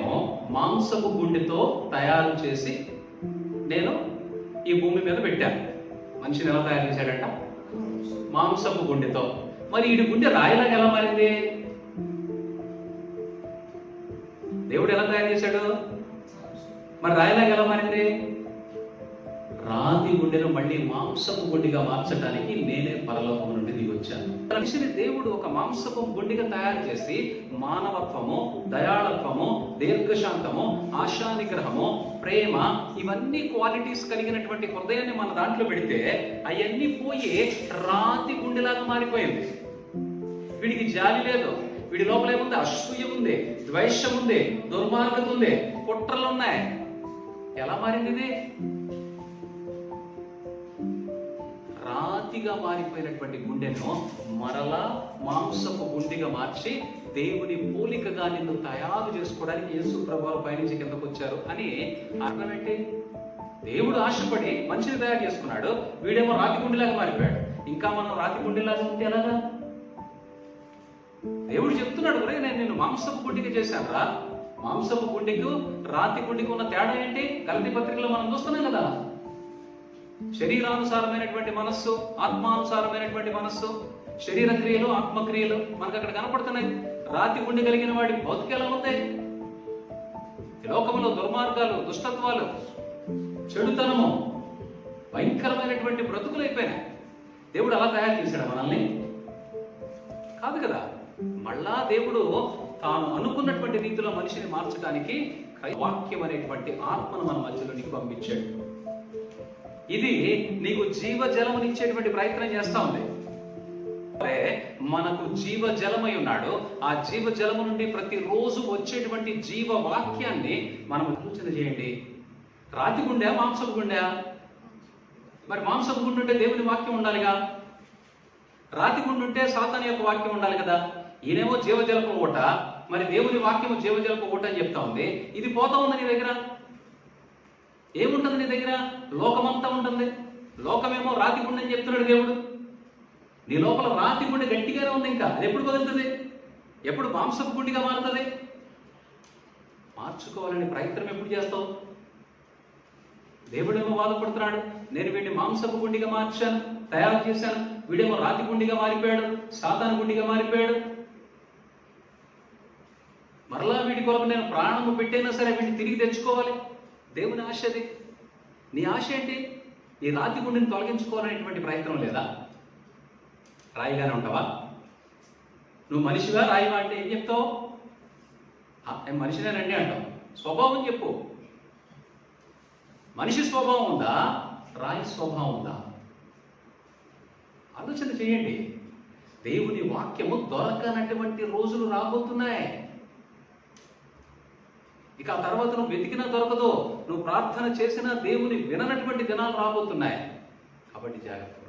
గుండెనేమో మాంసపు గుండెతో తయారు చేసి నేను ఈ భూమి మీద పెట్టాను. మనిషిని ఎలా తయారు చేశాడంట? మాంసపు గుండెతో. మరి ఈ గుండె రాయిలాగా ఎలా మారింది? దేవుడు ఎలా తయారు చేశాడు? మరి రాయిలాగా ఎలా మారింది? రాతి గుండెను మళ్ళీ మాంసపు గుండెగా మార్చడానికి నేనే పరలోకం నుండి దిగి వచ్చాను మనిషిని దేవుడు ఒక మాంసపు గుండెగా తయారు చేసి మానవత్వము దయాళత్వము దీర్ఘశాంతము ఆశానిగ్రహము ప్రేమ ఇవన్నీ క్వాలిటీస్ కలిగినటువంటి హృదయాన్ని మన దాంట్లో పెడితే అవన్నీ పోయి రాతి గుండెలాగా మారిపోయింది. వీడికి జాలి లేదు. వీడి లోపల ఏముంది? అసూయ ఉంది ద్వేషం ఉంది దుర్మార్గత ఉంది కుట్రలు ఉన్నాయి. ఎలా మారింది ఇది? రాతిగా మారిపోయినటువంటి గుండెను మరలా మాంసపు గుండెగా మార్చి దేవుని పోలికగా నిన్ను తయారు చేసుకోవడానికి యేసు ప్రభావం పయనించి కిందకు వచ్చారు అని అర్థం ఏంటి? దేవుడు ఆశపడి మంచిది తయారు చేసుకున్నాడు. వీడేమో రాతి గుండెలాగా మారిపోయాడు. ఇంకా మనం రాతి గుండెలాగా ఉంటే ఎలాగా? దేవుడు చెప్తున్నాడు ఒరే నేను నిన్ను మాంసపు గుండెకి చేశానురా మాంసపు గుండెకు రాతి గుండెకు ఉన్న తేడా ఏంటి? గలతి పత్రికలో మనం చూస్తున్నాం కదా. శరీరానుసారమైనటువంటి మనస్సు ఆత్మానుసారమైనటువంటి మనస్సు శరీర క్రియలు ఆత్మక్రియలు మనకు అక్కడ కనపడుతున్నాయి. రాతి గుండె కలిగిన వాడి భౌతిక ఎలా ఉంది లోకంలో దుర్మార్గాలు దుష్టత్వాలు చెడుతనము భయంకరమైనటువంటి బ్రతుకులు అయిపోయినాయి. దేవుడు అలా తయారు చేశాడు మనల్ని. కాదు కదా మళ్ళా దేవుడు తాను అనుకున్నటువంటి రీతిలో మనిషిని మార్చడానికి వాక్యం అనేటువంటి ఆత్మను మన మధ్యలోనికి పంపించాడు. ఇది నీకు జీవ జలమునిచ్చేటువంటి ప్రయత్నం చేస్తా ఉంది. అరే మనకు జీవ జలమై ఉన్నాడు. ఆ జీవ జలము నుండి ప్రతిరోజు వచ్చేటువంటి జీవ వాక్యాన్ని మనం సూచన చేయండి. రాతి గుండె మాంసపు గుండె? మరి మాంసపు గుండె ఉంటే దేవుని వాక్యం ఉండాలిగా? రాతి గుండు ఉంటే సాతాన్ యొక్క వాక్యం ఉండాలి కదా? ఈయనేమో జీవజలపు ఊట. మరి దేవుని వాక్యము జీవజలపు ఊట అని చెప్తా ఉంది. ఇది పోతా ఉంది నీ దగ్గర? ఏముంటుంది నీ దగ్గర? లోకమంతా ఉంటుంది. లోకమేమో రాతి గుండె అని చెప్తున్నాడు దేవుడు. నీ లోపల రాతి గుండె గట్టిగానే ఉంది ఇంకా. అది ఎప్పుడు కదులుతుంది ఎప్పుడు మాంసపు గుండిగా మారుతుంది? మార్చుకోవాలని ప్రయత్నం ఎప్పుడు చేస్తావు? దేవుడేమో బాధపడుతున్నాడు. నేను వీడిని మాంసపు గుండిగా మార్చాను తయారు చేశాను. వీడేమో రాతి గుండిగా మారిపోయాడు సాతాను గుండిగా మారిపోయాడు. మరలా వీడి కొరకు నేను ప్రాణము పెట్టైనా సరే వీడిని తిరిగి తెచ్చుకోవాలి. దేవుని ఆశ అది. నీ ఆశ ఏంటి? ఈ రాతి గుండెని తొలగించుకోవాలనేటువంటి ప్రయత్నం లేదా? రాయిగానే ఉంటావా? నువ్వు మనిషిగా రాయివా అంటే ఏం చెప్తావు? మనిషినేనండి అంటావు. స్వభావం చెప్పు. మనిషి స్వభావం ఉందా? రాయి స్వభావం ఉందా? ఆలోచన చేయండి. దేవుని వాక్యము దొరకనటువంటి రోజులు రాబోతున్నాయి. ఇక ఆ తర్వాత నువ్వు వెతికినా దొరకదు. నువ్వు ప్రార్థన చేసినా దేవుని విననటువంటి దినాలు రాబోతున్నాయి. కాబట్టి జాగ్రత్త.